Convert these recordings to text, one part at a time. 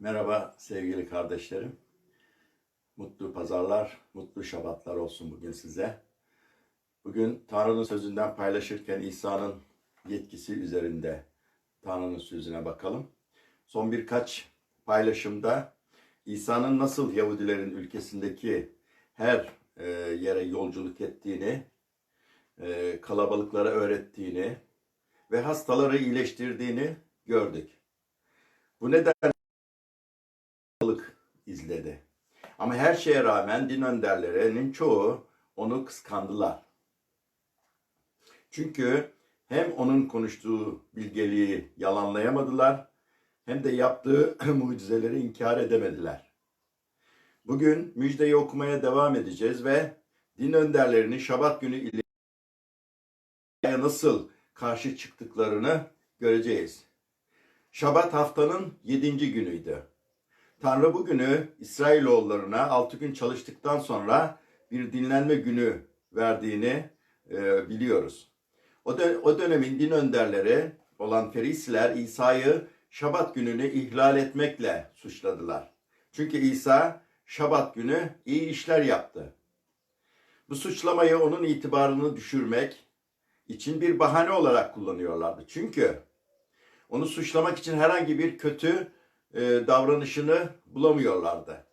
Merhaba sevgili kardeşlerim. Mutlu pazarlar, mutlu şabatlar olsun bugün size. Bugün Tanrı'nın sözünden paylaşırken İsa'nın yetkisi üzerinde Tanrı'nın sözüne bakalım. Son birkaç paylaşımda İsa'nın nasıl Yahudilerin ülkesindeki her e, yere yolculuk ettiğini, e, kalabalıklara öğrettiğini ve hastaları iyileştirdiğini gördük. Bu nedenle izledi. Ama her şeye rağmen din önderlerinin çoğu onu kıskandılar. Çünkü hem onun konuştuğu bilgeliği yalanlayamadılar hem de yaptığı mucizeleri inkar edemediler. Bugün müjdeyi okumaya devam edeceğiz ve din önderlerinin Şabat günü ile nasıl karşı çıktıklarını göreceğiz. Şabat haftanın yedinci günüydü. Tanrı bugünü İsrailoğullarına altı gün çalıştıktan sonra bir dinlenme günü verdiğini e, biliyoruz. O, dö- o dönemin din önderleri olan Ferisiler İsa'yı Şabat gününü ihlal etmekle suçladılar. Çünkü İsa Şabat günü iyi işler yaptı. Bu suçlamayı onun itibarını düşürmek için bir bahane olarak kullanıyorlardı. Çünkü onu suçlamak için herhangi bir kötü e, davranışını bulamıyorlardı.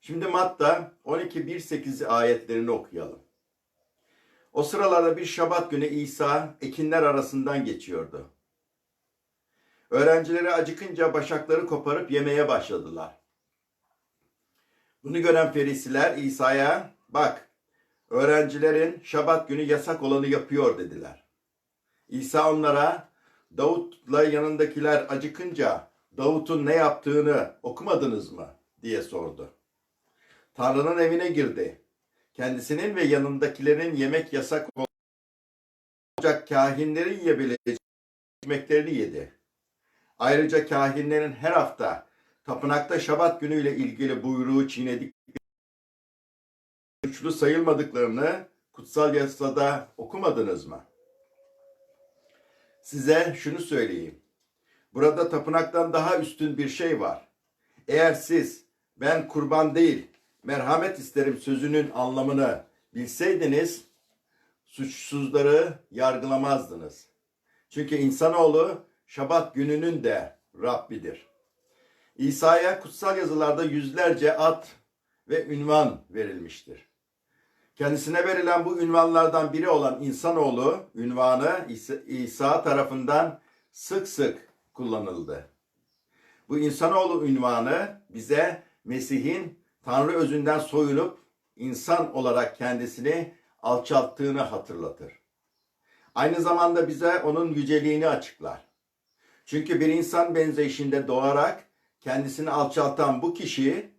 Şimdi Matta 12.1.8 ayetlerini okuyalım. O sıralarda bir şabat günü İsa ekinler arasından geçiyordu. Öğrencileri acıkınca başakları koparıp yemeye başladılar. Bunu gören ferisiler İsa'ya bak öğrencilerin şabat günü yasak olanı yapıyor dediler. İsa onlara Davut'la yanındakiler acıkınca Davut'un ne yaptığını okumadınız mı diye sordu. Tanrı'nın evine girdi. Kendisinin ve yanındakilerin yemek yasak olacak kahinlerin yiyebileceği yemeklerini yedi. Ayrıca kahinlerin her hafta tapınakta şabat günüyle ilgili buyruğu çiğnedik suçlu sayılmadıklarını kutsal yasada okumadınız mı? Size şunu söyleyeyim. Burada tapınaktan daha üstün bir şey var. Eğer siz ben kurban değil merhamet isterim sözünün anlamını bilseydiniz suçsuzları yargılamazdınız. Çünkü insanoğlu şabat gününün de Rabbidir. İsa'ya kutsal yazılarda yüzlerce ad ve ünvan verilmiştir. Kendisine verilen bu ünvanlardan biri olan insanoğlu ünvanı İsa tarafından sık sık kullanıldı. Bu insanoğlu ünvanı bize Mesih'in Tanrı özünden soyunup insan olarak kendisini alçalttığını hatırlatır. Aynı zamanda bize onun yüceliğini açıklar. Çünkü bir insan benzeyişinde doğarak kendisini alçaltan bu kişi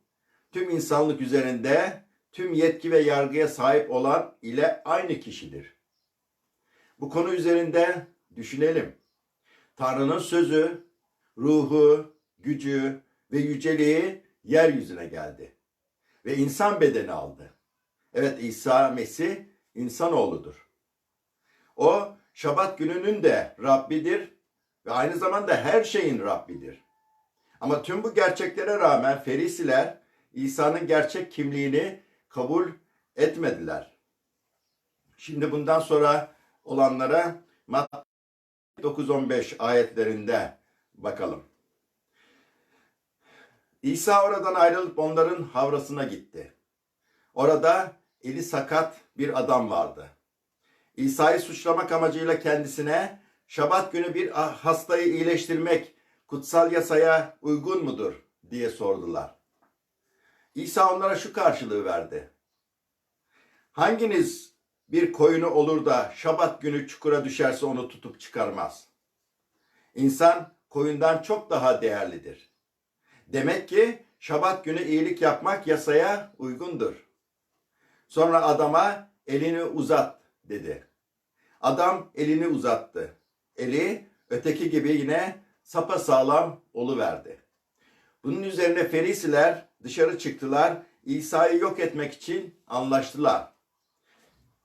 tüm insanlık üzerinde tüm yetki ve yargıya sahip olan ile aynı kişidir. Bu konu üzerinde düşünelim. Tanrı'nın sözü, ruhu, gücü ve yüceliği yeryüzüne geldi. Ve insan bedeni aldı. Evet İsa Mesih insanoğludur. O şabat gününün de Rabbidir ve aynı zamanda her şeyin Rabbidir. Ama tüm bu gerçeklere rağmen Ferisiler İsa'nın gerçek kimliğini kabul etmediler. Şimdi bundan sonra olanlara Matta 9-15 ayetlerinde bakalım. İsa oradan ayrılıp onların havrasına gitti. Orada eli sakat bir adam vardı. İsa'yı suçlamak amacıyla kendisine Şabat günü bir hastayı iyileştirmek kutsal yasaya uygun mudur diye sordular. İsa onlara şu karşılığı verdi. Hanginiz bir koyunu olur da şabat günü çukura düşerse onu tutup çıkarmaz? İnsan koyundan çok daha değerlidir. Demek ki şabat günü iyilik yapmak yasaya uygundur. Sonra adama elini uzat dedi. Adam elini uzattı. Eli öteki gibi yine sapa sağlam oluverdi. Bunun üzerine Ferisiler dışarı çıktılar. İsa'yı yok etmek için anlaştılar.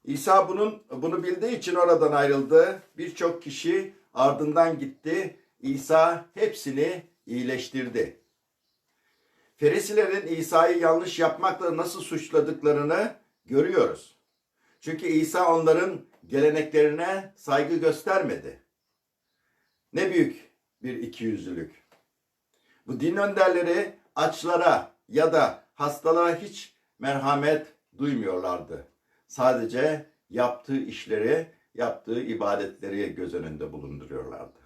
İsa bunun bunu bildiği için oradan ayrıldı. Birçok kişi ardından gitti. İsa hepsini iyileştirdi. Ferisilerin İsa'yı yanlış yapmakla nasıl suçladıklarını görüyoruz. Çünkü İsa onların geleneklerine saygı göstermedi. Ne büyük bir ikiyüzlülük. Bu din önderleri açlara ya da hastalara hiç merhamet duymuyorlardı. Sadece yaptığı işleri, yaptığı ibadetleri göz önünde bulunduruyorlardı.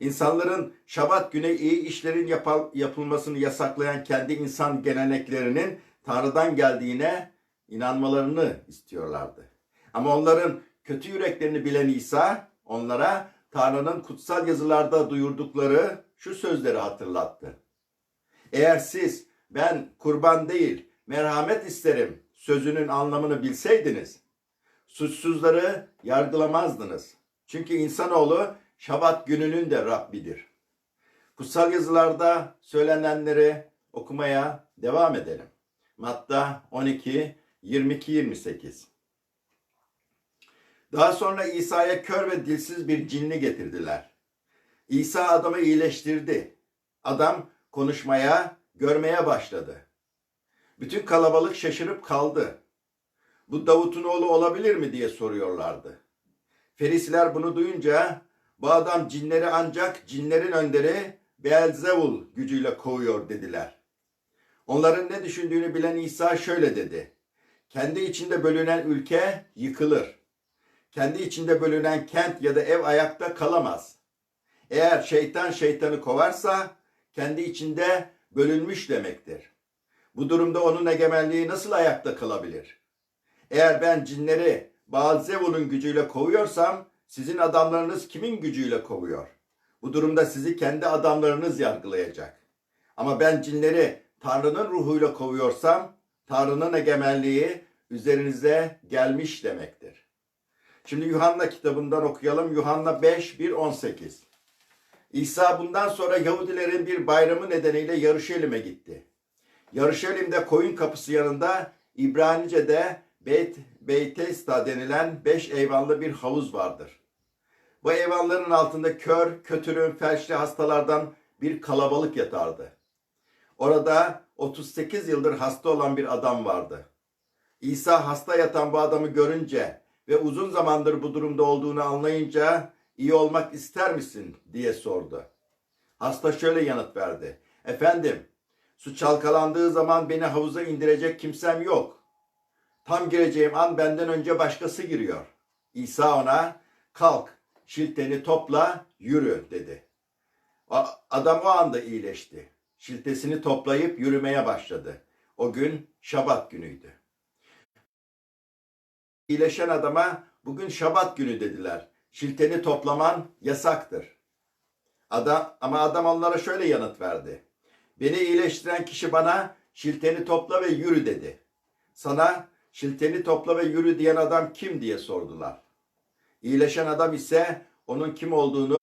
İnsanların şabat günü iyi işlerin yapılmasını yasaklayan kendi insan geleneklerinin Tanrı'dan geldiğine inanmalarını istiyorlardı. Ama onların kötü yüreklerini bilen İsa onlara Tanrı'nın kutsal yazılarda duyurdukları şu sözleri hatırlattı. Eğer siz ben kurban değil merhamet isterim sözünün anlamını bilseydiniz suçsuzları yargılamazdınız. Çünkü insanoğlu şabat gününün de Rabbidir. Kutsal yazılarda söylenenleri okumaya devam edelim. Matta 12, 22-28 Daha sonra İsa'ya kör ve dilsiz bir cinni getirdiler. İsa adamı iyileştirdi. Adam konuşmaya, görmeye başladı. Bütün kalabalık şaşırıp kaldı. Bu Davut'un oğlu olabilir mi diye soruyorlardı. Ferisiler bunu duyunca bu adam cinleri ancak cinlerin önderi Beelzebul gücüyle kovuyor dediler. Onların ne düşündüğünü bilen İsa şöyle dedi. Kendi içinde bölünen ülke yıkılır. Kendi içinde bölünen kent ya da ev ayakta kalamaz. Eğer şeytan şeytanı kovarsa kendi içinde bölünmüş demektir. Bu durumda onun egemenliği nasıl ayakta kalabilir? Eğer ben cinleri Baalzebul'un gücüyle kovuyorsam sizin adamlarınız kimin gücüyle kovuyor? Bu durumda sizi kendi adamlarınız yargılayacak. Ama ben cinleri Tanrı'nın ruhuyla kovuyorsam Tanrı'nın egemenliği üzerinize gelmiş demektir. Şimdi Yuhanna kitabından okuyalım. Yuhanna 5, 1, 18. İsa bundan sonra Yahudilerin bir bayramı nedeniyle Yarışelim'e gitti. Yarışelim'de koyun kapısı yanında İbranice'de Beyt, Beytesta denilen beş eyvanlı bir havuz vardır. Bu eyvanların altında kör, kötürüm, felçli hastalardan bir kalabalık yatardı. Orada 38 yıldır hasta olan bir adam vardı. İsa hasta yatan bu adamı görünce ve uzun zamandır bu durumda olduğunu anlayınca iyi olmak ister misin diye sordu. Hasta şöyle yanıt verdi. Efendim, su çalkalandığı zaman beni havuza indirecek kimsem yok. Tam gireceğim an benden önce başkası giriyor. İsa ona kalk, şilteni topla, yürü dedi. Adam o anda iyileşti. Şiltesini toplayıp yürümeye başladı. O gün Şabat günüydü. İyileşen adama bugün Şabat günü dediler. Şilteni toplaman yasaktır. Adam, ama adam onlara şöyle yanıt verdi. Beni iyileştiren kişi bana şilteni topla ve yürü dedi. Sana şilteni topla ve yürü diyen adam kim diye sordular. İyileşen adam ise onun kim olduğunu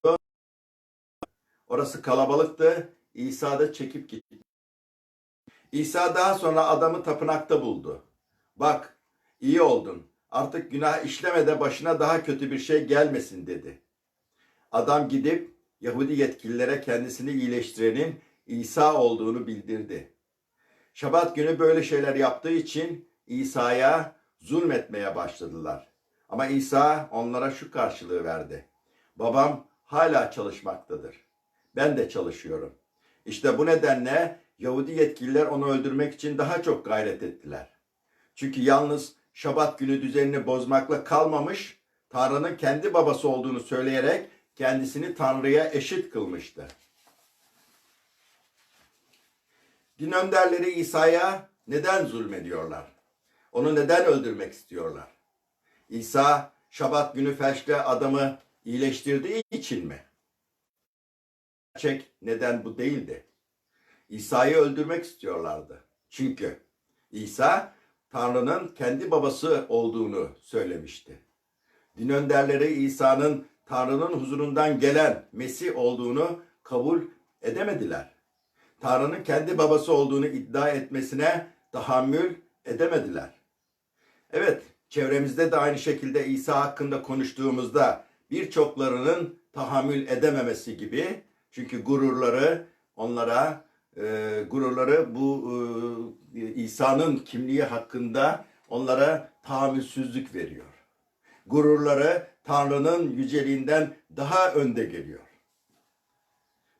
orası kalabalıktı. İsa da çekip gitti. İsa daha sonra adamı tapınakta buldu. Bak iyi oldun. Artık günah işleme de başına daha kötü bir şey gelmesin dedi. Adam gidip Yahudi yetkililere kendisini iyileştirenin İsa olduğunu bildirdi. Şabat günü böyle şeyler yaptığı için İsa'ya zulmetmeye başladılar. Ama İsa onlara şu karşılığı verdi. Babam hala çalışmaktadır. Ben de çalışıyorum. İşte bu nedenle Yahudi yetkililer onu öldürmek için daha çok gayret ettiler. Çünkü yalnız Şabat günü düzenini bozmakla kalmamış, Tanrı'nın kendi babası olduğunu söyleyerek kendisini Tanrı'ya eşit kılmıştı. Din önderleri İsa'ya neden zulmediyorlar? Onu neden öldürmek istiyorlar? İsa Şabat günü felçli adamı iyileştirdiği için mi? Gerçek neden bu değildi. İsa'yı öldürmek istiyorlardı. Çünkü İsa Tanrı'nın kendi babası olduğunu söylemişti. Din önderleri İsa'nın Tanrı'nın huzurundan gelen Mesih olduğunu kabul edemediler. Tanrı'nın kendi babası olduğunu iddia etmesine tahammül edemediler. Evet, çevremizde de aynı şekilde İsa hakkında konuştuğumuzda birçoklarının tahammül edememesi gibi çünkü gururları onlara e, gururları bu e, İsa'nın kimliği hakkında onlara tahammülsüzlük veriyor. Gururları Tanrı'nın yüceliğinden daha önde geliyor.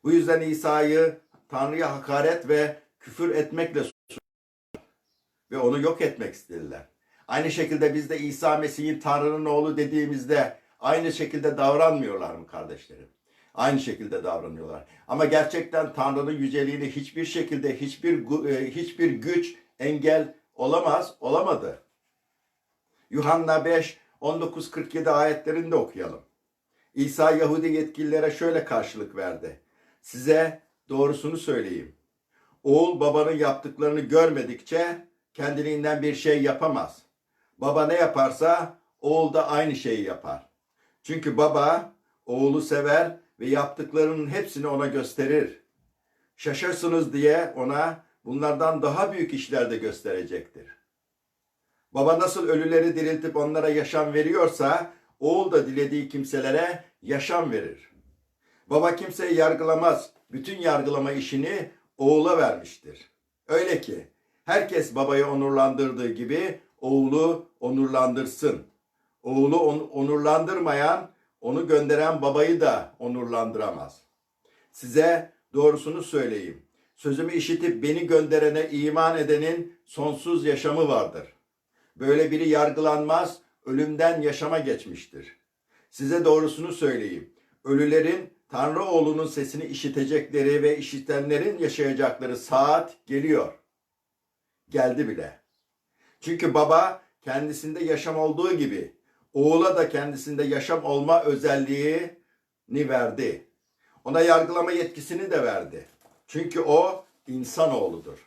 Bu yüzden İsa'yı Tanrı'ya hakaret ve küfür etmekle ve onu yok etmek istediler. Aynı şekilde biz de İsa Mesih'in Tanrı'nın oğlu dediğimizde aynı şekilde davranmıyorlar mı kardeşlerim? Aynı şekilde davranıyorlar. Ama gerçekten Tanrı'nın yüceliğini hiçbir şekilde hiçbir e, hiçbir güç engel olamaz, olamadı. Yuhanna 5 19 47 ayetlerinde okuyalım. İsa Yahudi yetkililere şöyle karşılık verdi. Size doğrusunu söyleyeyim. Oğul babanın yaptıklarını görmedikçe kendiliğinden bir şey yapamaz. Baba ne yaparsa oğul da aynı şeyi yapar. Çünkü baba oğlu sever ve yaptıklarının hepsini ona gösterir. Şaşırsınız diye ona bunlardan daha büyük işler de gösterecektir. Baba nasıl ölüleri diriltip onlara yaşam veriyorsa oğul da dilediği kimselere yaşam verir. Baba kimseyi yargılamaz. Bütün yargılama işini oğula vermiştir. Öyle ki herkes babayı onurlandırdığı gibi oğlu onurlandırsın. Oğlu on- onurlandırmayan onu gönderen babayı da onurlandıramaz. Size doğrusunu söyleyeyim. Sözümü işitip beni gönderene iman edenin sonsuz yaşamı vardır. Böyle biri yargılanmaz, ölümden yaşama geçmiştir. Size doğrusunu söyleyeyim. Ölülerin Tanrı oğlunun sesini işitecekleri ve işitenlerin yaşayacakları saat geliyor. Geldi bile. Çünkü baba kendisinde yaşam olduğu gibi oğula da kendisinde yaşam olma özelliğini verdi. Ona yargılama yetkisini de verdi. Çünkü o insanoğludur.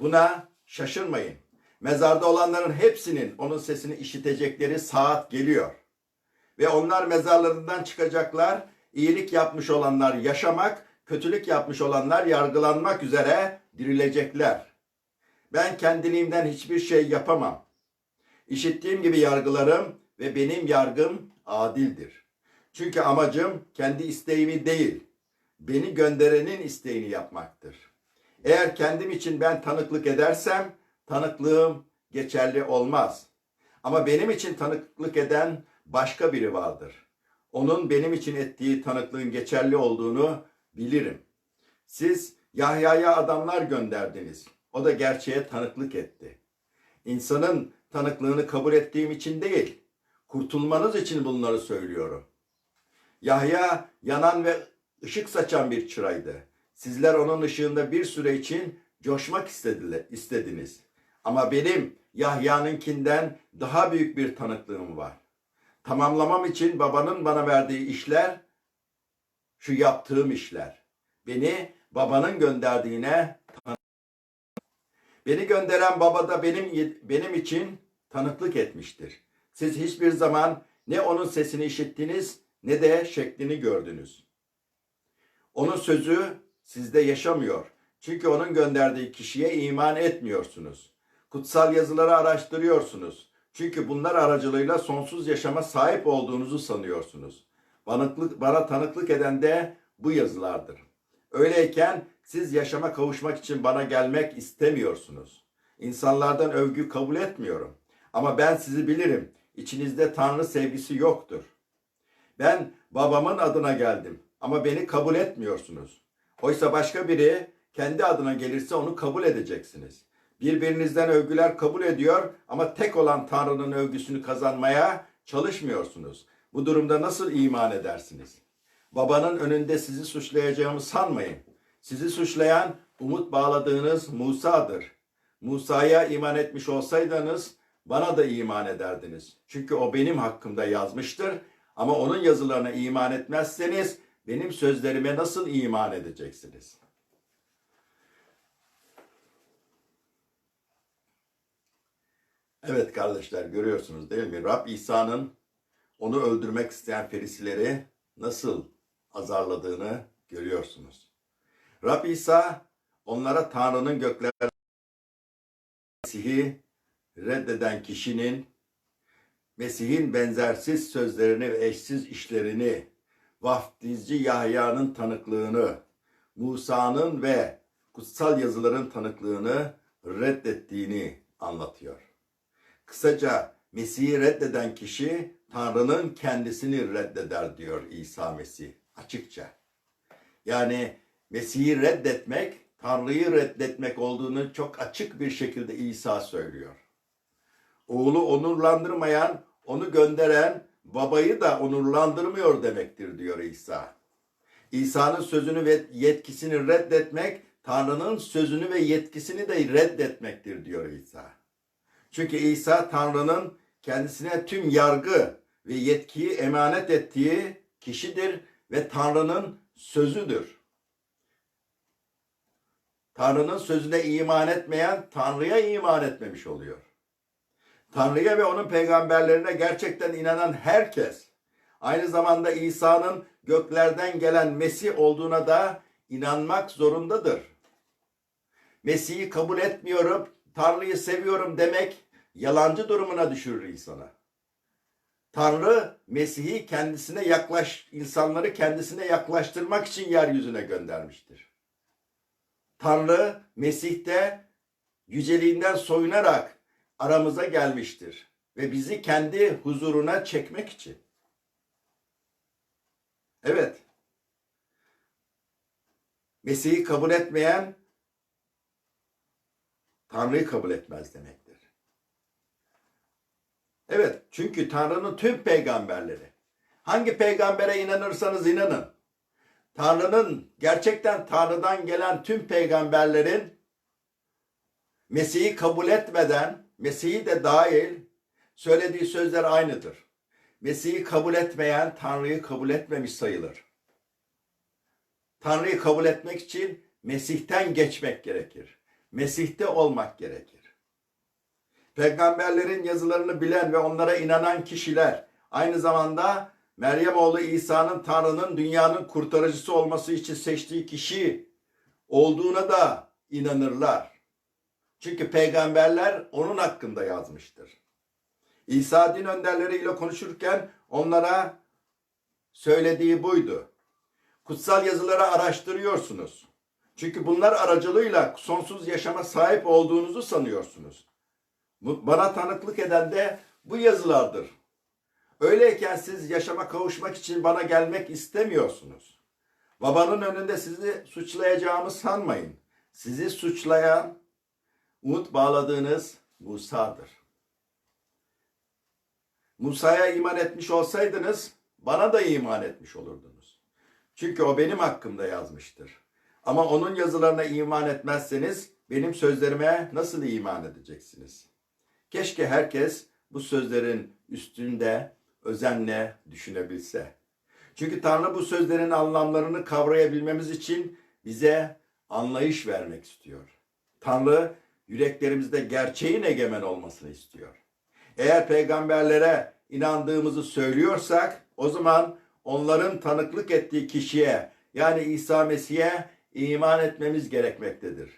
Buna şaşırmayın. Mezarda olanların hepsinin onun sesini işitecekleri saat geliyor. Ve onlar mezarlarından çıkacaklar. İyilik yapmış olanlar yaşamak, kötülük yapmış olanlar yargılanmak üzere dirilecekler. Ben kendiliğimden hiçbir şey yapamam. İşittiğim gibi yargılarım ve benim yargım adildir. Çünkü amacım kendi isteğimi değil, beni gönderenin isteğini yapmaktır. Eğer kendim için ben tanıklık edersem tanıklığım geçerli olmaz. Ama benim için tanıklık eden başka biri vardır. Onun benim için ettiği tanıklığın geçerli olduğunu bilirim. Siz Yahya'ya adamlar gönderdiniz. O da gerçeğe tanıklık etti. İnsanın tanıklığını kabul ettiğim için değil, kurtulmanız için bunları söylüyorum. Yahya yanan ve ışık saçan bir çıraydı. Sizler onun ışığında bir süre için coşmak istediler, istediniz. Ama benim Yahya'nınkinden daha büyük bir tanıklığım var. Tamamlamam için babanın bana verdiği işler, şu yaptığım işler. Beni babanın gönderdiğine Beni gönderen baba da benim benim için tanıklık etmiştir. Siz hiçbir zaman ne onun sesini işittiniz ne de şeklini gördünüz. Onun sözü sizde yaşamıyor. Çünkü onun gönderdiği kişiye iman etmiyorsunuz. Kutsal yazıları araştırıyorsunuz. Çünkü bunlar aracılığıyla sonsuz yaşama sahip olduğunuzu sanıyorsunuz. Bana, bana tanıklık eden de bu yazılardır. Öyleyken siz yaşama kavuşmak için bana gelmek istemiyorsunuz. İnsanlardan övgü kabul etmiyorum. Ama ben sizi bilirim. İçinizde Tanrı sevgisi yoktur. Ben babamın adına geldim ama beni kabul etmiyorsunuz. Oysa başka biri kendi adına gelirse onu kabul edeceksiniz. Birbirinizden övgüler kabul ediyor ama tek olan Tanrı'nın övgüsünü kazanmaya çalışmıyorsunuz. Bu durumda nasıl iman edersiniz? Babanın önünde sizi suçlayacağımı sanmayın. Sizi suçlayan umut bağladığınız Musa'dır. Musa'ya iman etmiş olsaydınız bana da iman ederdiniz. Çünkü o benim hakkımda yazmıştır. Ama onun yazılarına iman etmezseniz benim sözlerime nasıl iman edeceksiniz? Evet kardeşler görüyorsunuz değil mi? Rab İsa'nın onu öldürmek isteyen ferisileri nasıl azarladığını görüyorsunuz. Rab İsa onlara Tanrı'nın gökler Mesih'i reddeden kişinin Mesih'in benzersiz sözlerini ve eşsiz işlerini, vaftizci Yahya'nın tanıklığını, Musa'nın ve kutsal yazıların tanıklığını reddettiğini anlatıyor. Kısaca Mesih'i reddeden kişi Tanrı'nın kendisini reddeder diyor İsa Mesih açıkça. Yani Mesih'i reddetmek Tanrı'yı reddetmek olduğunu çok açık bir şekilde İsa söylüyor. Oğlu onurlandırmayan, onu gönderen babayı da onurlandırmıyor demektir diyor İsa. İsa'nın sözünü ve yetkisini reddetmek, Tanrı'nın sözünü ve yetkisini de reddetmektir diyor İsa. Çünkü İsa Tanrı'nın kendisine tüm yargı ve yetkiyi emanet ettiği kişidir ve Tanrı'nın sözüdür. Tanrı'nın sözüne iman etmeyen Tanrı'ya iman etmemiş oluyor. Tanrı'ya ve onun peygamberlerine gerçekten inanan herkes aynı zamanda İsa'nın göklerden gelen Mesih olduğuna da inanmak zorundadır. Mesih'i kabul etmiyorum, Tanrı'yı seviyorum demek yalancı durumuna düşürür insana. Tanrı Mesih'i kendisine yaklaş insanları kendisine yaklaştırmak için yeryüzüne göndermiştir. Tanrı Mesih'te yüceliğinden soyunarak aramıza gelmiştir ve bizi kendi huzuruna çekmek için. Evet. Mesih'i kabul etmeyen Tanrı'yı kabul etmez demektir. Evet, çünkü Tanrı'nın tüm peygamberleri hangi peygambere inanırsanız inanın. Tanrı'nın gerçekten Tanrı'dan gelen tüm peygamberlerin Mesih'i kabul etmeden, Mesih'i de dahil söylediği sözler aynıdır. Mesih'i kabul etmeyen Tanrı'yı kabul etmemiş sayılır. Tanrı'yı kabul etmek için Mesih'ten geçmek gerekir. Mesih'te olmak gerekir. Peygamberlerin yazılarını bilen ve onlara inanan kişiler aynı zamanda Meryem oğlu İsa'nın Tanrı'nın dünyanın kurtarıcısı olması için seçtiği kişi olduğuna da inanırlar. Çünkü peygamberler onun hakkında yazmıştır. İsa din önderleriyle konuşurken onlara söylediği buydu. Kutsal yazıları araştırıyorsunuz. Çünkü bunlar aracılığıyla sonsuz yaşama sahip olduğunuzu sanıyorsunuz. Bana tanıklık eden de bu yazılardır. Öyleyken siz yaşama kavuşmak için bana gelmek istemiyorsunuz. Babanın önünde sizi suçlayacağımı sanmayın. Sizi suçlayan umut bağladığınız Musa'dır. Musa'ya iman etmiş olsaydınız bana da iman etmiş olurdunuz. Çünkü o benim hakkımda yazmıştır. Ama onun yazılarına iman etmezseniz benim sözlerime nasıl iman edeceksiniz? Keşke herkes bu sözlerin üstünde özenle düşünebilse. Çünkü Tanrı bu sözlerin anlamlarını kavrayabilmemiz için bize anlayış vermek istiyor. Tanrı yüreklerimizde gerçeğin egemen olmasını istiyor. Eğer peygamberlere inandığımızı söylüyorsak o zaman onların tanıklık ettiği kişiye yani İsa Mesih'e iman etmemiz gerekmektedir.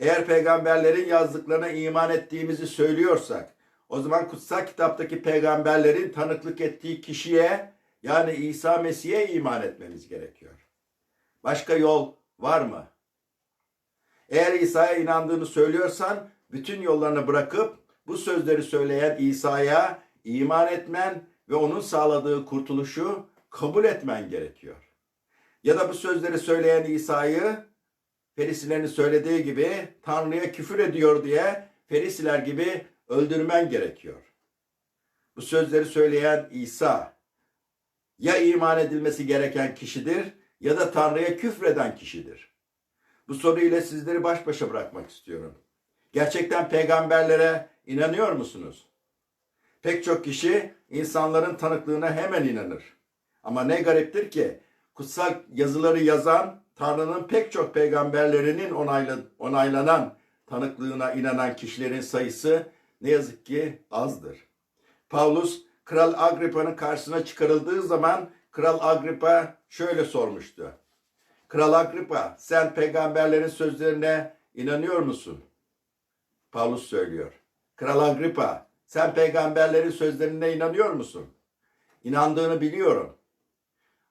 Eğer peygamberlerin yazdıklarına iman ettiğimizi söylüyorsak o zaman kutsal kitaptaki peygamberlerin tanıklık ettiği kişiye yani İsa Mesih'e iman etmemiz gerekiyor. Başka yol var mı? Eğer İsa'ya inandığını söylüyorsan bütün yollarını bırakıp bu sözleri söyleyen İsa'ya iman etmen ve onun sağladığı kurtuluşu kabul etmen gerekiyor. Ya da bu sözleri söyleyen İsa'yı Ferisilerin söylediği gibi Tanrı'ya küfür ediyor diye Ferisiler gibi öldürmen gerekiyor. Bu sözleri söyleyen İsa ya iman edilmesi gereken kişidir ya da Tanrı'ya küfreden kişidir. Bu soruyla sizleri baş başa bırakmak istiyorum. Gerçekten peygamberlere inanıyor musunuz? Pek çok kişi insanların tanıklığına hemen inanır. Ama ne gariptir ki kutsal yazıları yazan Tanrı'nın pek çok peygamberlerinin onayla, onaylanan tanıklığına inanan kişilerin sayısı ne yazık ki azdır. Paulus Kral Agripa'nın karşısına çıkarıldığı zaman Kral Agripa şöyle sormuştu. Kral Agripa sen peygamberlerin sözlerine inanıyor musun? Paulus söylüyor. Kral Agripa sen peygamberlerin sözlerine inanıyor musun? İnandığını biliyorum.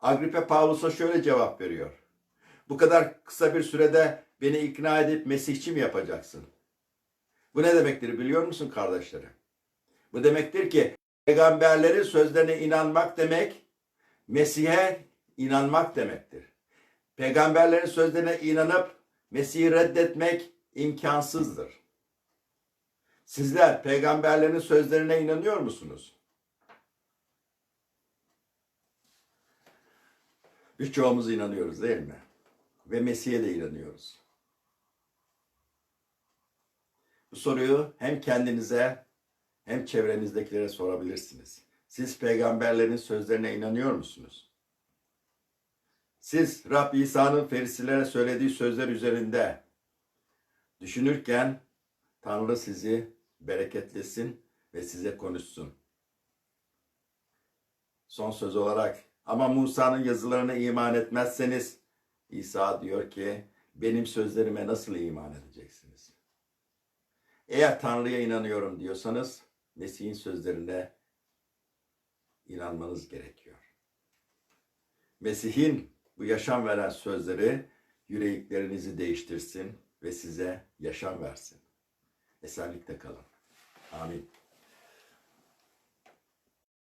Agripa Paulus'a şöyle cevap veriyor. Bu kadar kısa bir sürede beni ikna edip Mesihçi mi yapacaksın? Bu ne demektir biliyor musun kardeşlerim? Bu demektir ki peygamberlerin sözlerine inanmak demek Mesih'e inanmak demektir. Peygamberlerin sözlerine inanıp Mesih'i reddetmek imkansızdır. Sizler peygamberlerin sözlerine inanıyor musunuz? Birçoğumuz inanıyoruz değil mi? Ve Mesih'e de inanıyoruz. Bu soruyu hem kendinize hem çevrenizdekilere sorabilirsiniz. Siz peygamberlerin sözlerine inanıyor musunuz? Siz Rab İsa'nın Farisilere söylediği sözler üzerinde düşünürken Tanrı sizi bereketlesin ve size konuşsun. Son söz olarak ama Musa'nın yazılarına iman etmezseniz İsa diyor ki benim sözlerime nasıl iman edeceksiniz? Eğer Tanrı'ya inanıyorum diyorsanız Mesih'in sözlerine inanmanız gerekiyor. Mesih'in bu yaşam veren sözleri yüreklerinizi değiştirsin ve size yaşam versin. Esenlikte kalın. Amin.